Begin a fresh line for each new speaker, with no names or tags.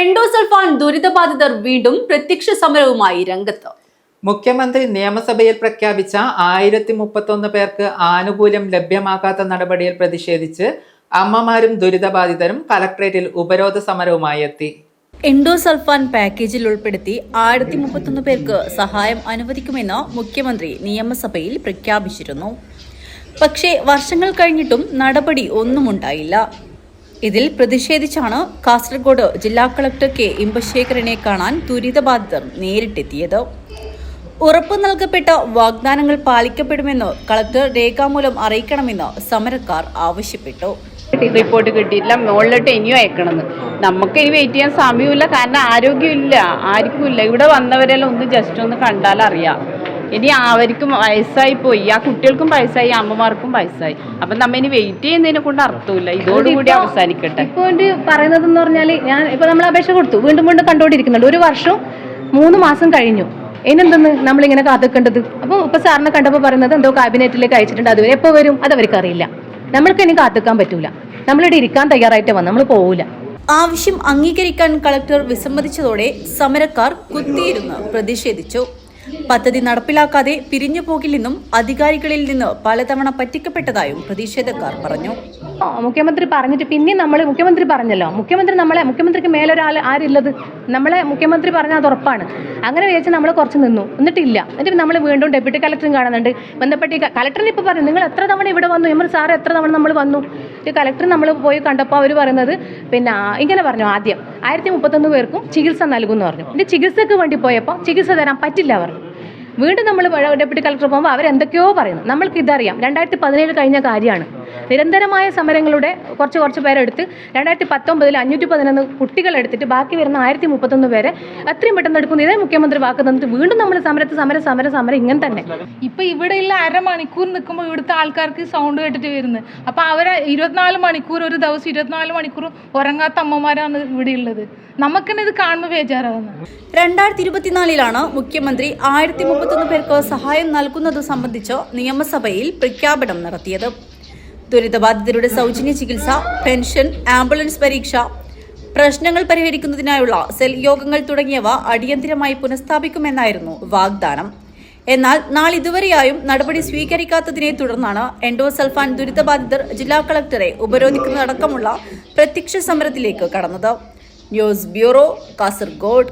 Endosulfan ദുരിതബാധിതർ വീണ്ടും പ്രത്യക്ഷ സമരവുമായി രംഗത്ത്.
മുഖ്യമന്ത്രി നിയമസഭയിൽ പ്രഖ്യാപിച്ച ആയിരത്തി മുപ്പത്തൊന്ന് പേർക്ക് ആനുകൂല്യം ലഭ്യമാക്കാത്ത നടപടിയിൽ പ്രതിഷേധിച്ച് അമ്മമാരും ദുരിതബാധിതരും കലക്ട്രേറ്റിൽ ഉപരോധ സമരവുമായി എത്തി.
എൻഡോസൾഫാൻ പാക്കേജിൽ ഉൾപ്പെടുത്തി ആയിരത്തി മുപ്പത്തൊന്ന് പേർക്ക് സഹായം അനുവദിക്കുമെന്ന് മുഖ്യമന്ത്രി നിയമസഭയിൽ പ്രഖ്യാപിച്ചിരുന്നു. പക്ഷേ വർഷങ്ങൾ കഴിഞ്ഞിട്ടും നടപടി ഒന്നും ഉണ്ടായില്ല ഇതിൽ പ്രതിഷേധിച്ചാണ് കാസർഗോഡ് ജില്ലാ കളക്ടർ കെ ഇമ്പശേഖരനെ കാണാൻ ദുരിതബാധിതർ നേരിട്ടെത്തിയത്. ഉറപ്പു നൽകപ്പെട്ട വാഗ്ദാനങ്ങൾ പാലിക്കപ്പെടുമെന്ന് കളക്ടർ രേഖാമൂലം അറിയിക്കണമെന്ന് സമരക്കാർ ആവശ്യപ്പെട്ടു.
റിപ്പോർട്ട് കിട്ടിയിട്ടില്ല. മുകളിലോട്ട് ഇനിയും അയക്കണമെന്ന്. നമുക്ക് ഇനി വെയിറ്റ് ചെയ്യാൻ സമയമില്ല കാരണം ആരോഗ്യമില്ല ആർക്കും ഇല്ല ഇവിടെ വന്നവരെല്ലാം ഒന്ന് ജസ്റ്റ് ഒന്ന് കണ്ടാൽ അറിയാം ഇനി അവർക്കും വയസ്സായി പോയി. ആ കുട്ടികൾക്കും വയസ്സായി അമ്മമാർക്കും വയസ്സായി. അപ്പൊ നമ്മ ഇനി വെയിറ്റ് ചെയ്യുന്നതിനെ കൊണ്ട് അർത്ഥമില്ല. ഇതോടുകൂടി അവസാനിക്കട്ടെ.
ഇപ്പൊ പറയുന്നത് എന്ന് പറഞ്ഞാൽ ഞാൻ ഇപ്പൊ നമ്മൾ അപേക്ഷ കൊടുത്തു. വീണ്ടും വീണ്ടും കണ്ടുകൊണ്ടിരിക്കുന്നുണ്ട്. ഒരു വർഷം മൂന്ന് മാസം കഴിഞ്ഞു. ഇനെന്തെന്ന് നമ്മളിങ്ങനെ കാത്തിക്കേണ്ടത്? അപ്പോൾ ഇപ്പൊ സാറിനെ കണ്ടപ്പോൾ പറയുന്നത് എന്തോ കാബിനറ്റിലേക്ക് അയച്ചിട്ടുണ്ട്. അതുവരെ എപ്പോൾ വരും? അത് അവർക്ക് അറിയില്ല. നമ്മൾക്ക് ഇനി കാത്തിക്കാൻ പറ്റൂല. നമ്മളിവിടെ ഇരിക്കാൻ തയ്യാറായിട്ട് വന്നു. നമ്മൾ പോവില്ല
ആവശ്യം അംഗീകരിക്കാൻ കളക്ടർ വിസമ്മതിച്ചതോടെ സമരക്കാർ കുത്തിയിരുന്ന് പ്രതിഷേധിച്ചു. പദ്ധതി നടപ്പിലാക്കാതെ പിരിഞ്ഞു പോകില്ലെന്നും അധികാരികളിൽ നിന്ന് പലതവണ പറ്റിക്കപ്പെട്ടതായും പ്രതിഷേധക്കാർ പറഞ്ഞു.
മുഖ്യമന്ത്രി പറഞ്ഞിട്ട് പിന്നെ നമ്മൾ മുഖ്യമന്ത്രി പറഞ്ഞല്ലോ. മുഖ്യമന്ത്രി നമ്മളെ മുഖ്യമന്ത്രിക്ക് മേലൊരാൾ ആരില്ലത് നമ്മളെ മുഖ്യമന്ത്രി പറഞ്ഞാൽ അത് ഉറപ്പാണ്. അങ്ങനെ വിചാരിച്ച് നമ്മൾ കുറച്ച് നിന്നു. എന്നിട്ടില്ല. എന്നിട്ട് നമ്മൾ വീണ്ടും ഡെപ്യൂട്ടി കളക്ടറും കാണുന്നുണ്ട് ബന്ധപ്പെട്ട് കളക്ടറിന് ഇപ്പോൾ പറഞ്ഞു നിങ്ങൾ എത്ര തവണ ഇവിടെ വന്നു? നമ്മൾ സാറ് എത്ര തവണ നമ്മൾ വന്നു? ഈ കലക്ടർ നമ്മൾ പോയി കണ്ടപ്പോൾ അവർ പറയുന്നത് പിന്നെ ഇങ്ങനെ പറഞ്ഞു ആദ്യം. ആയിരത്തി മുപ്പത്തൊന്ന് പേർക്കും ചികിത്സ നൽകുമെന്ന് പറഞ്ഞു. എന്റെ ചികിത്സയ്ക്ക് വേണ്ടി പോയപ്പോൾ ചികിത്സ തരാൻ പറ്റില്ല പറഞ്ഞു. വീണ്ടും നമ്മൾ ഡെപ്യൂട്ടി കളക്ടർ പോകുമ്പോൾ അവരെന്തൊക്കെയോ പറയുന്നു. നമ്മൾക്ക് ഇതറിയാം. രണ്ടായിരത്തി പതിനേഴ് കഴിഞ്ഞ കാര്യമാണ്. നിരന്തരമായ സമരങ്ങളുടെ കുറച്ച് കുറച്ച് പേരെടുത്ത് രണ്ടായിരത്തി പത്തൊമ്പതിൽ അഞ്ഞൂറ്റി പതിനൊന്ന് കുട്ടികളെടുത്തിട്ട് ബാക്കി വരുന്ന ആയിരത്തി മുപ്പത്തൊന്ന് പേരെ എത്രയും പെട്ടെന്ന് എടുക്കുന്നു. ഇതേ മുഖ്യമന്ത്രി വാക്ക് തന്നിട്ട് വീണ്ടും നമ്മൾ സമരത്ത് സമര സമര സമരം ഇങ്ങനെ തന്നെ.
ഇപ്പൊ ഇവിടെയുള്ള അരമണിക്കൂർ നിൽക്കുമ്പോൾ ഇവിടുത്തെ ആൾക്കാർക്ക് സൗണ്ട് കേട്ടിട്ട് വരുന്നത് അപ്പൊ അവരെ ഇരുപത്തിനാല് മണിക്കൂർ ഒരു ദിവസം ഇരുപത്തിനാല് മണിക്കൂർ ഉറങ്ങാത്ത അമ്മമാരാണ് ഇവിടെ ഉള്ളത്. നമുക്കെന്നെ ഇത് കാണുമ്പോൾ ബേജാറാകുന്നത്
രണ്ടായിരത്തി ഇരുപത്തിനാലിലാണ് മുഖ്യമന്ത്രി ആയിരത്തി മുപ്പത്തൊന്ന് പേർക്ക് സഹായം നൽകുന്നത് സംബന്ധിച്ച് നിയമസഭയിൽ പ്രഖ്യാപനം നടത്തിയത്. ദുരിതബാധിതരുടെ സൗജന്യ ചികിത്സ പെൻഷൻ ആംബുലൻസ് പരീക്ഷ പ്രശ്നങ്ങൾ പരിഹരിക്കുന്നതിനായുള്ള സെൽ യോഗങ്ങൾ തുടങ്ങിയവ അടിയന്തിരമായി പുനഃസ്ഥാപിക്കുമെന്നായിരുന്നു വാഗ്ദാനം. എന്നാൽ നാളിതുവരെയായും നടപടി സ്വീകരിക്കാത്തതിനെ തുടർന്നാണ് എൻഡോസൽഫാൻ ദുരിതബാധിതർ ജില്ലാ കളക്ടറെ ഉപരോധിക്കുന്നതടക്കമുള്ള പ്രത്യക്ഷ സമരത്തിലേക്ക് കടന്നത്. News bureau Kasaragod.